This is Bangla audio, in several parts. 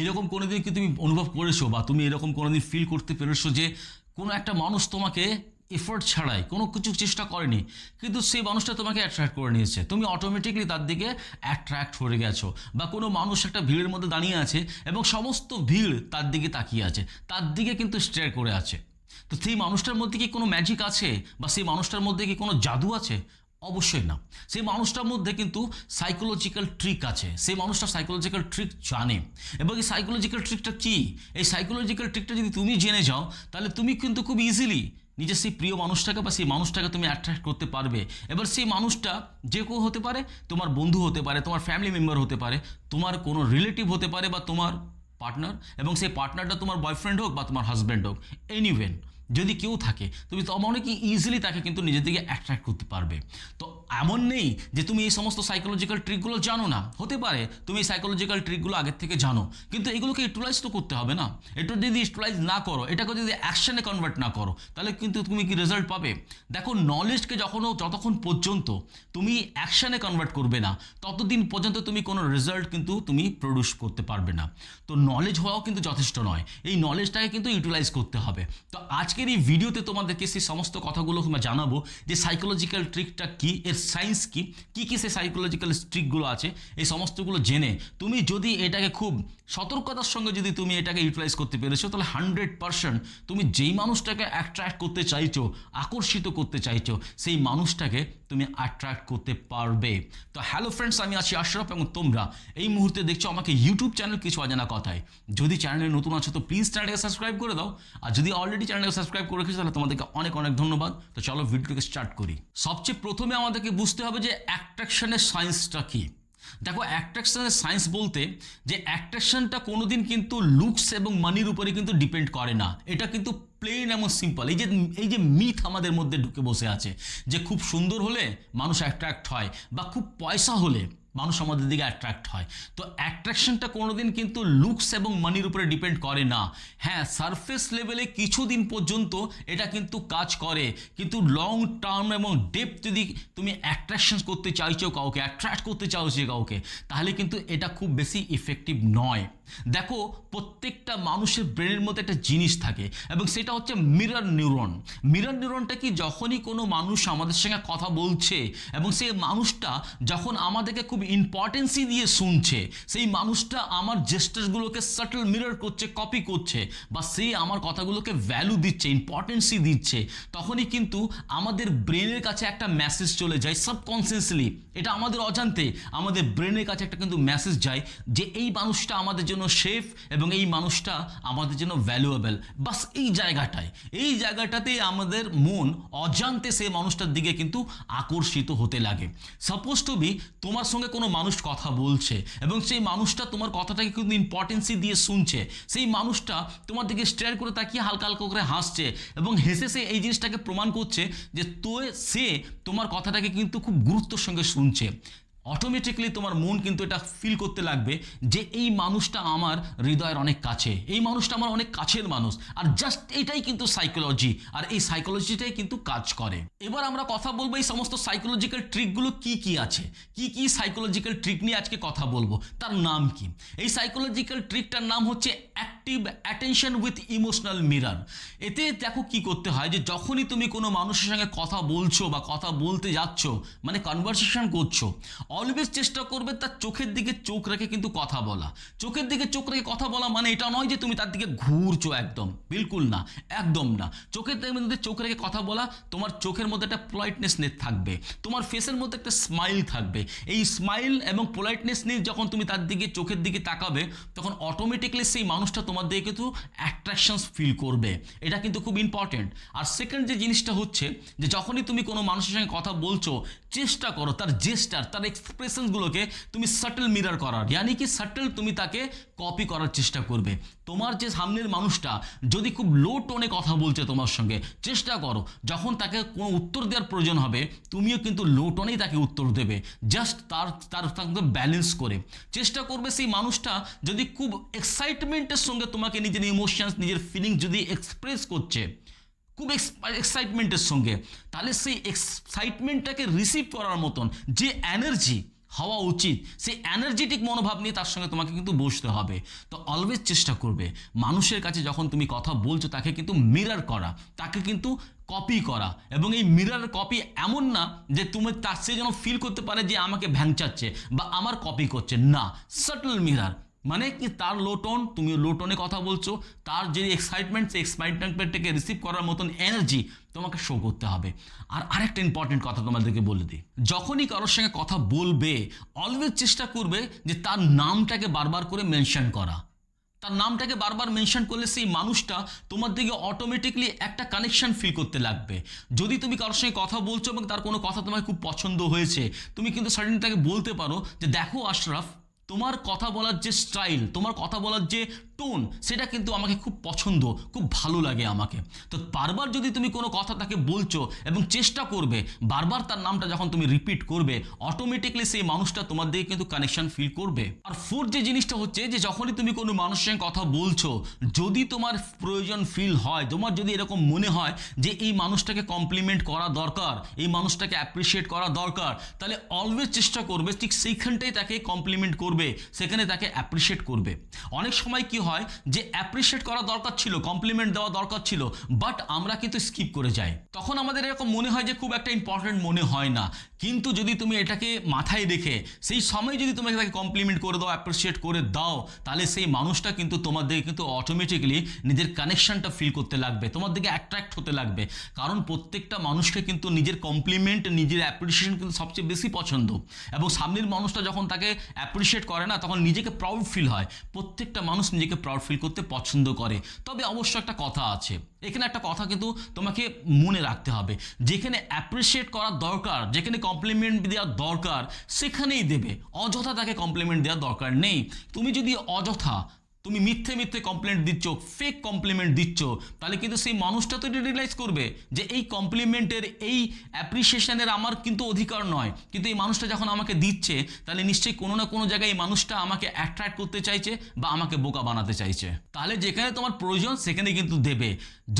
এরকম কোনোদিন কি তুমি অনুভব করেছ বা তুমি এরকম কোনোদিন ফিল করতে পেরেছ যে কোনো একটা মানুষ তোমাকে এফোর্ট ছাড়াই কোনো কিছু চেষ্টা করেনি, কিন্তু সেই মানুষটা তোমাকে অ্যাট্রাক্ট করে নিয়েছে? তুমি অটোমেটিকলি তার দিকে অ্যাট্রাক্ট হয়ে গেছো বা কোনো মানুষ একটা ভিড়ের মধ্যে দাঁড়িয়ে আছে এবং সমস্ত ভিড় তার দিকে তাকিয়ে আছে, তার দিকে কিন্তু স্টেয়ার করে আছে। তো সেই মানুষটার মধ্যে কি কোনো ম্যাজিক আছে বা সেই মানুষটার মধ্যে কি কোনো জাদু আছে? অবশ্যই না। সেই মানুষটার মধ্যে কিন্তু সাইকোলজিক্যাল ট্রিক আছে। সেই মানুষটা সাইকোলজিক্যাল ট্রিক জানে। এবং এই সাইকোলজিক্যাল ট্রিকটা কি? এই সাইকোলজিক্যাল ট্রিকটা যদি তুমি জেনে যাও, তাহলে তুমি কিন্তু খুব ইজিলি নিজের সেই প্রিয় মানুষটাকে বা সেই মানুষটাকে তুমি অ্যাট্রাক্ট করতে পারবে। এবার সেই মানুষটা যে কেউ হতে পারে, তোমার বন্ধু হতে পারে, তোমার ফ্যামিলি মেম্বার হতে পারে, তোমার কোনো রিলেটিভ হতে পারে বা তোমার পার্টনার এবং সেই পার্টনারটা তোমার বয়ফ্রেন্ড হোক বা তোমার হাজব্যান্ড হোক এনিওয়েন যদি কেউ থাকে, তুমি তো অনেক ইজিলি তাকে কিন্তু নিজের দিকে অ্যাট্রাক্ট করতে পারবে। তো এমন নেই যে তুমি এই সমস্ত সাইকোলজিক্যাল ট্রিকগুলো জানো না। হতে পারে তুমি এই সাইকোলজিক্যাল ট্রিকগুলো আগের থেকে জানো, কিন্তু এগুলোকে ইউটিলাইজ তো করতে হবে না। এটা যদি ইউটিলাইজ না করো, এটাকে যদি অ্যাকশনে কনভার্ট না করো, তাহলে কিন্তু তুমি কি রেজাল্ট পাবে? দেখো নলেজকে যখনও যতক্ষণ পর্যন্ত তুমি অ্যাকশনে কনভার্ট করবে না, ততদিন পর্যন্ত তুমি কোনো রেজাল্ট কিন্তু তুমি প্রডিউস করতে পারবে না। তো নলেজ হওয়াও কিন্তু যথেষ্ট নয়। এই নলেজটাকে কিন্তু ইউটিলাইজ করতে হবে। তো আজকের এই ভিডিওতে তোমাদেরকে সেই সমস্ত কথাগুলো জানাব যে সাইকোলজিক্যাল ট্রিকটা কি, এর সায়েন্স কি কি কি সেই সাইকোলজিক্যাল ট্রিকগুলো আছে, এই সমস্তগুলো জেনে তুমি যদি এটাকে খুব সতর্কতার সঙ্গে যদি তুমি এটাকে ইউটিলাইজ করতে পেরেছ, তাহলে হান্ড্রেড পারসেন্ট তুমি যেই মানুষটাকে অ্যাট্রাক্ট করতে চাইছো, আকর্ষিত করতে চাইছো, সেই মানুষটাকে তুমি অ্যাট্রাক্ট করতে পারবে। তো হ্যালো ফ্রেন্ডস আমি আছি আশরফ এবং তোমরা এই মুহূর্তে দেখছ আমাকে ইউটিউব চ্যানেল কিছু অজানা কথায়। যদি চ্যানেলে নতুন আছো তো প্লিজ চ্যানেলটাকে সাবস্ক্রাইব করে দাও। আর যদি অলরেডি চ্যানেলকে সাবস্ক্রাইব করে রেখেছো তাহলে তোমাদেরকে অনেক অনেক ধন্যবাদ। তো চলো ভিডিওটাকে স্টার্ট করি। সবচেয়ে প্রথমে আমাদেরকে বুঝতে হবে যে অ্যাট্রাকশনের সায়েন্সটা কী। দেখো অ্যাট্রাকশনের সায়েন্স বলতে যে অ্যাট্রাকশনটা কোনোদিন কিন্তু লুকস এবং মানির উপরে কিন্তু ডিপেন্ড করে না। এটা কিন্তু প্লেন এমন সিম্পল এই যে এই যে মিথ আমাদের মধ্যে ঢুকে বসে আছে, যে খুব সুন্দর হলে মানুষ অ্যাট্রাক্ট হয়, বা খুব পয়সা হলে মানুষ আমাদের দিকে অ্যাট্রাক্ট হয়। তো অ্যাট্রাকশনটা কোনোদিন কিন্তু লুকস এবং মানির উপরে ডিপেন্ড করে না। হ্যাঁ সারফেস লেভেলে কিছুদিন পর্যন্ত এটা কিন্তু কাজ করে। কিন্তু লং টার্ম এবং ডেপ যদি তুমি অ্যাট্রাকশন করতে চাইছো কাউকে অ্যাট্রাক্ট করতে চাইছো কাউকে, তাহলে কিন্তু এটা খুব বেশি ইফেক্টিভ নয়। দেখো, প্রত্যেকটা মানুষের ব্রেনের মধ্যে একটা জিনিস থাকে এবং সেটা হচ্ছে মিরর নিউরন মিরর নিউরনটা কি? যখনই কোনো মানুষ আমাদের সঙ্গে কথা বলছে এবং সেই মানুষটা যখন আমাদেরকে খুব ইম্পর্টেন্সি দিয়ে শুনছে, সেই মানুষটা আমার জেস্টার্সগুলোকে সাটল মিরর করছে কপি করছে বা সে আমার কথাগুলোকে ভ্যালু দিচ্ছে ইম্পর্টেন্সি দিচ্ছে, তখনই কিন্তু আমাদের ব্রেনের কাছে একটা মেসেজ চলে যায় সাবকনসিয়াসলি এটা আমাদের অজান্তে আমাদের ব্রেনের কাছে একটা কিন্তু মেসেজ যায় যে এই মানুষটা আমাদের জন্য সেফ এবং এই মানুষটা আমাদের জন্য ভ্যালুয়েবল বাস এই জায়গাটায়। এই জায়গাটাতে আমাদের মন অজান্তে সেই মানুষটার দিকে কিন্তু আকর্ষিত হতে লাগে। সাপোজ টু বি তোমার সঙ্গে কোনো মানুষ কথা বলছে এবং সেই মানুষটা তোমার কথাটাকে কিন্তু ইম্পর্টেন্সি দিয়ে শুনছে। সেই মানুষটা তোমার দিকে স্টেয়ার করে তাকিয়ে হালকা হালকা করে হাসছে এবং হেসে সে এই জিনিসটাকে প্রমাণ করছে যে তো সে তোমার কথাটাকে কিন্তু খুব গুরুত্বর সঙ্গে শুনছে। অটোমেটিকলি তোমার মন কিন্তু এটা ফিল করতে লাগবে যে এই মানুষটা আমার হৃদয়ের অনেক কাছে। এই মানুষটা আমার অনেক কাছের মানুষ। আর জাস্ট এটাই কিন্তু সাইকোলজি আর এই সাইকোলজিটাই কিন্তু কাজ করে। এবার আমরা কথা বলব এই সমস্ত সাইকোলজিক্যাল ট্রিকগুলো কি কি আছে? কি কি সাইকোলজিক্যাল ট্রিক নিয়ে আজকে কথা বলব? তার নাম কি? এই সাইকোলজিক্যাল ট্রিকটার নাম হচ্ছে active attention with emotional mirror এতে দেখো কি করতে হয় যে যখনই তুমি কোনো মানুষের সঙ্গে কথা বলছো বা কথা বলতে যাচ্ছ মানে কনভারসেশন করছ অলওয়েজ চেষ্টা করবে তার চোখের দিকে চোখ রেখে কিন্তু কথা বলা। চোখের দিকে চোখ রেখে কথা বলা মানে এটা নয় যে তুমি তার দিকে ঘুরছো একদম। বিলকুল না, একদম না। চোখের মধ্যে চোখ রেখে কথা বলা, তোমার চোখের মধ্যে একটা পোলাইটনেস নেট থাকবে। তোমার ফেসের মধ্যে একটা স্মাইল থাকবে। এই স্মাইল এবং পোলাইটনেস নিয়ে যখন তুমি তার দিকে, চোখের দিকে তাকাবে, তখন অটোমেটিকলি সেই মানুষটা তোমার দিকে কিন্তু অ্যাট্রাকশনস ফিল করবে। এটা কিন্তু খুব ইম্পর্টেন্ট আর সেকেন্ড যে জিনিসটা হচ্ছে যে যখনই তুমি কোনো মানুষের সঙ্গে কথা বলছো, চেষ্টা করো, তার জেস্টার তার এক্সপ্রেশনসগুলোকে তুমি সাটল মিরার করার ইয়ানি কি সাটল তুমি তাকে কপি করার চেষ্টা করবে। তোমার যে সামনের মানুষটা, যদি খুব লো টোনে কথা বলছে তোমার সঙ্গে, চেষ্টা করো। যখন তাকে কোনো উত্তর দেওয়ার প্রয়োজন হবে, তুমিও কিন্তু লো টোনেই তাকে উত্তর দেবে। জাস্ট তার তার সঙ্গে ব্যালেন্স করে। চেষ্টা করবে সেই মানুষটা যদি খুব এক্সাইটমেন্টের সঙ্গে তোমাকে নিজের ইমোশনস নিজের ফিলিংস যদি এক্সপ্রেস করছে খুব এক্সাইটমেন্টের সঙ্গে। তাহলে সেই এক্সাইটমেন্টটাকে রিসিভ করার মতন যে এনার্জি হওয়া উচিত, সেই এনার্জেটিক মনোভাব নিয়ে তার সঙ্গে তোমাকে কিন্তু বসতে হবে। তো অলওয়েজ চেষ্টা করবে। মানুষের কাছে যখন তুমি কথা বলছো, তাকে কিন্তু মিরার করা, তাকে কিন্তু কপি করা। এবং এই মিরার কপি এমন না যে তুমি তার, সে যেন ফিল করতে পারে যে আমাকে ভ্যাংচাচ্ছে বা আমার কপি করছে। না সাটল মিরার মানে কি তার লো টোন তুমি লো টোনে কথা বলছো। তার যে এক্সাইটমেন্ট সেই এক্সাইটমেন্টটাকে রিসিভ করার মতন এনার্জি তোমাকে শো করতে হবে। আর আরেকটা ইম্পর্টেন্ট কথা তোমাদেরকে বলে দিই। যখনই কারোর সঙ্গে কথা বলবে অলওয়েজ চেষ্টা করবে যে তার নামটাকে বারবার করে মেনশন করা। তার নামটাকে বারবার মেনশন করলে সেই মানুষটা তোমার দিকে অটোমেটিকলি একটা কানেকশন ফিল করতে লাগবে। যদি তুমি কারোর সঙ্গে কথা বলছো এবং তার কোনো কথা তোমার খুব পছন্দ হয়েছে, তুমি কিন্তু সাডেনলি তাকে বলতে পারো যে, দেখো, আশরাফ তোমার কথা বলার যে স্টাইল, তোমার কথা বলার যে টোন, সেটা কিন্তু আমাকে খুব পছন্দ, খুব ভালো লাগে আমাকে। তো বারবার যদি তুমি কোনো কথা তাকে বলছো এবং চেষ্টা করবে, বারবার তার নামটা যখন তুমি রিপিট করবে অটোমেটিকলি সেই মানুষটা তোমার দিকে কিন্তু কানেকশন ফিল করবে। আর ফোর্থ যে জিনিসটা হচ্ছে যে যখনই তুমি কোনো মানুষের সঙ্গে কথা বলছো, যদি তোমার প্রয়োজন ফিল হয়, তোমার যদি এরকম মনে হয় যে এই মানুষটাকে কমপ্লিমেন্ট করা দরকার, এই মানুষটাকে অ্যাপ্রিসিয়েট করা দরকার, তাহলে অলওয়েজ চেষ্টা করবে, ঠিক সেইখানটাই তাকে কমপ্লিমেন্ট করবে। সেখানে তাকে অ্যাপ্রিসিয়েট করবে। অনেক সময় কি হয় যে অ্যাপ্রিসিয়েট করা দরকার ছিল কমপ্লিমেন্ট দেওয়া দরকার ছিল বাট আমরা কিন্তু স্কিপ করে যাই। তখন আমাদের এরকম মনে হয় যে খুব একটা ইম্পর্টেন্ট মনে হয় না। কিন্তু যদি তুমি এটাকে মাথায় রেখে, সেই সময় যদি তোমাকে তাকে কমপ্লিমেন্ট করে দাও অ্যাপ্রিসিয়েট করে দাও, তাহলে সেই মানুষটা কিন্তু তোমার দিকে কিন্তু অটোমেটিকলি নিজের কানেকশনটা ফিল করতে লাগবে, তোমার দিকে অ্যাট্রাক্ট হতে লাগবে। কারণ প্রত্যেকটা মানুষকে কিন্তু নিজের কমপ্লিমেন্ট নিজের অ্যাপ্রিসিয়েশন কিন্তু সবচেয়ে বেশি পছন্দ। এবং সামনের মানুষটা যখন তাকে অ্যাপ্রিসিয়েট করে না, তখন নিজেকে প্রাউড ফিল হয়। প্রত্যেকটা মানুষ নিজেকে প্রাউড ফিল করতে পছন্দ করে। তবে অবশ্য একটা কথা আছে। এখানে একটা কথা কিন্তু তোমাকে মনে রাখতে হবে। যেখানে অ্যাপ্রিসিয়েট করার দরকার, যেখানে কমপ্লিমেন্ট দেওয়ার দরকার, সেখানেই দেবে। অযথা তাকে কমপ্লিমেন্ট দেওয়ার দরকার নেই। তুমি যদি অযথা তুমি মিথ্যে মিথ্যে কমপ্লেন্ট দিচ্ছ ফেক কমপ্লিমেন্ট দিচ্ছ, তাহলে কিন্তু সেই মানুষটা তো রিয়েলাইজ করবে যে এই কমপ্লিমেন্টের এই অ্যাপ্রিসিয়েশনের আমার কিন্তু অধিকার নয়। কিন্তু এই মানুষটা যখন আমাকে দিচ্ছে, তাহলে নিশ্চয়ই কোনো না কোনো জায়গায় এই মানুষটা আমাকে অ্যাট্রাক্ট করতে চাইছে বা আমাকে বোকা বানাতে চাইছে। তাহলে যেখানে তোমার প্রয়োজন, সেখানে কিন্তু দেবে।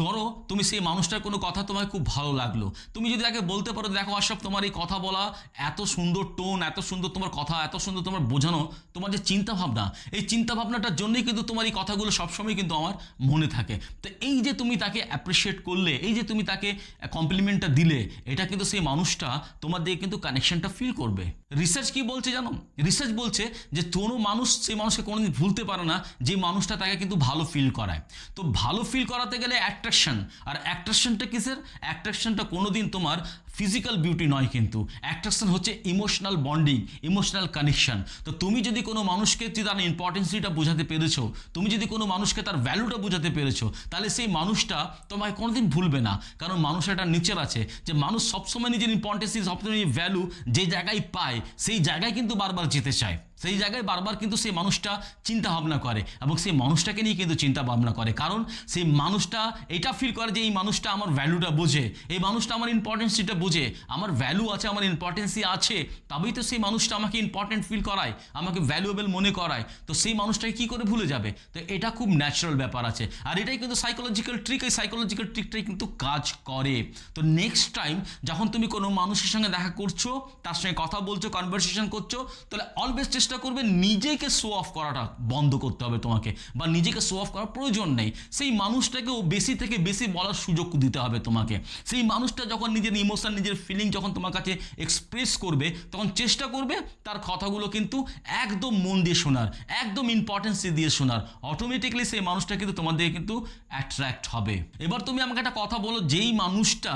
ধরো, তুমি সেই মানুষটার কোনো কথা তোমার খুব ভালো লাগল। তুমি যদি তাকে বলতে পারো, দেখো আশরাফ, তোমার এই কথা বলা এত সুন্দর টোন এত সুন্দর তোমার কথা, এত সুন্দর তোমার বোঝানো, তোমার যে চিন্তা ভাবনা এই চিন্তা ভাবনাটার জন্যই কিন্তু তোমার এই কথাগুলো সবসময় কিন্তু আমার মনে থাকে। তো এই যে তুমি তাকে অ্যাপ্রিসিয়েট করলে, এই যে তুমি তাকে কমপ্লিমেন্টটা দিলে, এটা কিন্তু সেই মানুষটা তোমার দিয়ে কিন্তু কানেকশনটা ফিল করবে। রিসার্চ কি বলছে জানো? রিসার্চ বলছে যে কোনো মানুষ সেই মানুষকে কোনোদিন ভুলতে পারে না, যে মানুষটা তাকে কিন্তু ভালো ফিল করায়। তো ভালো ফিল করাতে গেলে অ্যাট্রাকশন আর অ্যাট্রাকশনটা কিসের? অ্যাট্রাকশনটা কোনোদিন তোমার ফিজিক্যাল বিউটি নয় কিন্তু অ্যাট্রাকশন হচ্ছে ইমোশনাল বন্ডিং ইমোশনাল কানেকশন তো তুমি যদি কোনো মানুষকে তার ইম্পর্টেন্সিটা বোঝাতে পেরেছ, তুমি যদি কোনো মানুষকে তার ভ্যালুটা বোঝাতে পেরেছ, তাহলে সেই মানুষটা তোমাকে কোনোদিন ভুলবে না। কারণ মানুষের একটা নেচার আছে যে মানুষ সবসময় নিজের ইম্পর্টেন্সি সবসময় ভ্যালু যে জায়গায় পায়, সেই জায়গায় কিন্তু বারবার যেতে চায়। সেই জায়গায় বারবার কিন্তু সেই মানুষটা চিন্তা ভাবনা করে এবং সেই মানুষটাকে নিয়ে কিন্তু চিন্তা ভাবনা করে। কারণ সেই মানুষটা এটা ফিল করে যে এই মানুষটা আমার ভ্যালুটা বোঝে, এই মানুষটা আমার ইম্পর্টেন্সিটা বোঝে, আমার ভ্যালু আছে, আমার ইম্পর্টেন্সি আছে, তবেই তো সেই মানুষটা আমাকে ইম্পর্টেন্ট ফিল করায়, আমাকে ভ্যালুয়েবল মনে করায়। তো সেই মানুষটাকে কী করে ভুলে যাবে? তো এটা খুব ন্যাচারাল ব্যাপার আছে। আর এটাই কিন্তু সাইকোলজিক্যাল ট্রিক এই সাইকোলজিক্যাল ট্রিকটাই কিন্তু কাজ করে। তো নেক্সট টাইম যখন তুমি কোনো মানুষের সঙ্গে দেখা করছ, তার সঙ্গে কথা বলছো কনভারসেশন করছ, তাহলে অলওয়েজ চেষ্টা করবে নিজেকে শো অফ করাটা বন্ধ করতে হবে তোমাকে বা নিজেকে শো অফ করার প্রয়োজন নেই। সেই মানুষটাকেও বেশি থেকে বেশি বলার সুযোগ দিতে হবে তোমাকে। সেই মানুষটা যখন নিজের ইমোশন নিজের ফিলিং যখন তোমার কাছে এক্সপ্রেস করবে, তখন চেষ্টা করবে তার কথাগুলো কিন্তু একদম মন দিয়ে শোনার, একদম ইম্পর্টেন্সি দিয়ে শোনার। অটোমেটিকলি সেই মানুষটা কিন্তু তোমার দিকে কিন্তু অ্যাট্রাক্ট হবে। এবার তুমি আমাকে একটা কথা বলো, যেই মানুষটা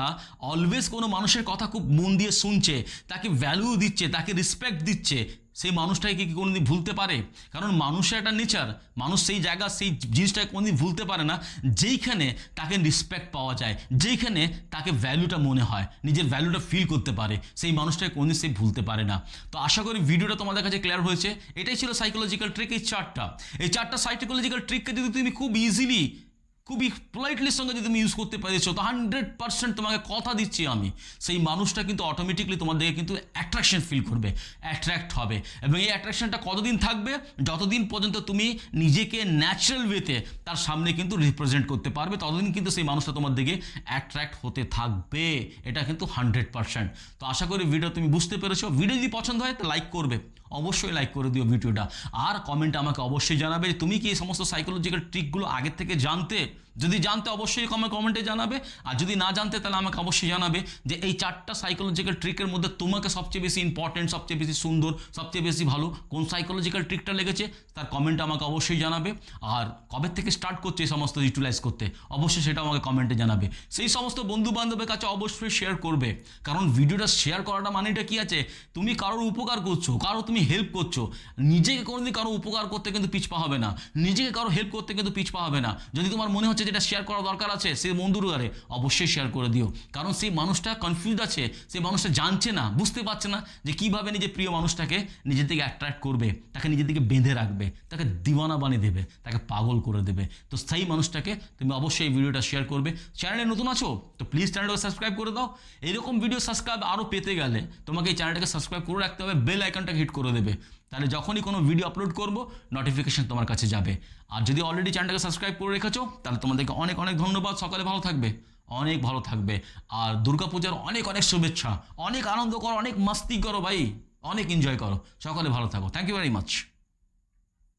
অলওয়েজ কোনো মানুষের কথা খুব মন দিয়ে শুনছে, তাকে ভ্যালু দিচ্ছে, তাকে রেসপেক্ট দিচ্ছে সেই মানুষটাকে কি কোনোদিন ভুলতে পারে? কারণ মানুষের একটা নেচার, মানুষ সেই জায়গা, সেই জিনিসটাকে কোনোদিন ভুলতে পারে না, যেইখানে তাকে রেসপেক্ট পাওয়া যায়, যেইখানে তাকে ভ্যালুটা মনে হয়, নিজের ভ্যালুটা ফিল করতে পারে, সেই মানুষটাকে কোনোদিন সে ভুলতে পারে না। তো আশা করি ভিডিওটা তোমাদের কাছে ক্লিয়ার হয়েছে। এটাই ছিল সাইকোলজিক্যাল ট্রিক এই চারটা। এই চারটা সাইকোলজিক্যাল ট্রিককে যদি তুমি খুব ইজিলি খুবই পোলাইটলির সঙ্গে যদি তুমি ইউজ করতে পেরেছ, তো হান্ড্রেড পার্সেন্ট তোমাকে কথা দিচ্ছি আমি। সেই মানুষটা কিন্তু অটোমেটিকলি তোমার দিকে কিন্তু অ্যাট্রাকশন ফিল করবে অ্যাট্রাক্ট হবে। এবং এই অ্যাট্রাকশনটা কতদিন থাকবে? যতদিন পর্যন্ত তুমি নিজেকে ন্যাচারাল ওয়েতে তার সামনে কিন্তু রিপ্রেজেন্ট করতে পারবে, ততদিন কিন্তু সেই মানুষটা তোমার দিকে অ্যাট্রাক্ট হতে থাকবে। এটা কিন্তু হান্ড্রেড পার্সেন্ট তো আশা করি ভিডিও তুমি বুঝতে পেরেছ। ভিডিও যদি পছন্দ হয়, তো লাইক করবে। অবশ্যই লাইক করে দিও ভিডিওটা আর কমেন্টে আমাকে অবশ্যই জানাবে তুমি কি এই সমস্ত সাইকোলজিক্যাল ট্রিকগুলো আগের থেকে জানতে যদি জানতে অবশ্যই কমে কমেন্টে জানাবে। আর যদি না জানতে, তাহলে আমাকে অবশ্যই জানাবে যে এই চারটা সাইকোলজিক্যাল ট্রিকের মধ্যে তোমাকে সবচেয়ে বেশি ইম্পর্টেন্ট সবচেয়ে বেশি সুন্দর, সবচেয়ে বেশি ভালো কোন সাইকোলজিক্যাল ট্রিকটা লেগেছে, তার কমেন্ট আমাকে অবশ্যই জানাবে। আর কবে থেকে স্টার্ট করছে এই সমস্ত ইউটিলাইজ করতে, অবশ্যই সেটা আমাকে কমেন্টে জানাবে। সেই সমস্ত বন্ধু বান্ধবের কাছে অবশ্যই শেয়ার করবে। কারণ ভিডিওটা শেয়ার করাটা মানেটা কি আছে? তুমি কারোর উপকার করছ, কারও তুমি হেল্প করছ। নিজেকে কোনোদিন কারও উপকার করতে কিন্তু পিছপা হবে না। নিজেকে কারও হেল্প করতে কিন্তু পিছপা হবে না। যদি তোমার মনে হচ্ছে যেটা শেয়ার করা দরকার আছে, সে বন্ধুর আরে অবশ্যই শেয়ার করে দিও। কারণ সেই মানুষটা কনফিউজ আছে সেই মানুষটা জানছে না, বুঝতে পারছে না যে কীভাবে নিজের প্রিয় মানুষটাকে নিজের দিকে অ্যাট্রাক্ট করবে, তাকে নিজের দিকে বেঁধে রাখবে, তাকে দিওয়ানা বানিয়ে দেবে, তাকে পাগল করে দেবে। তো সেই মানুষটাকে তুমি অবশ্যই এই ভিডিওটা শেয়ার করবে। চ্যানেলে নতুন আছো? তো প্লিজ চ্যানেলটাকে সাবস্ক্রাইব করে দাও। এরকম ভিডিও সাবস্ক্রাইব আরও পেতে গেলে তোমাকে এই চ্যানেলটাকে সাবস্ক্রাইব করে রাখতে হবে বেল আইকনটাকে হিট করে দেবে। তাহলে যখনই কোনো ভিডিও আপলোড করব নোটিফিকেশান তোমার কাছে যাবে। আর যদি অলরেডি চ্যানেলটাকে সাবস্ক্রাইব করে রেখেছো, তাহলে তোমাদেরকে অনেক অনেক ধন্যবাদ। সকালে ভালো থাকবে, অনেক ভালো থাকবে। আর দুর্গাপূজার অনেক অনেক শুভেচ্ছা, অনেক আনন্দ করো, অনেক মাস্তি করো ভাই, অনেক এনজয় করো। সকালে ভালো থাকো। Thank you very much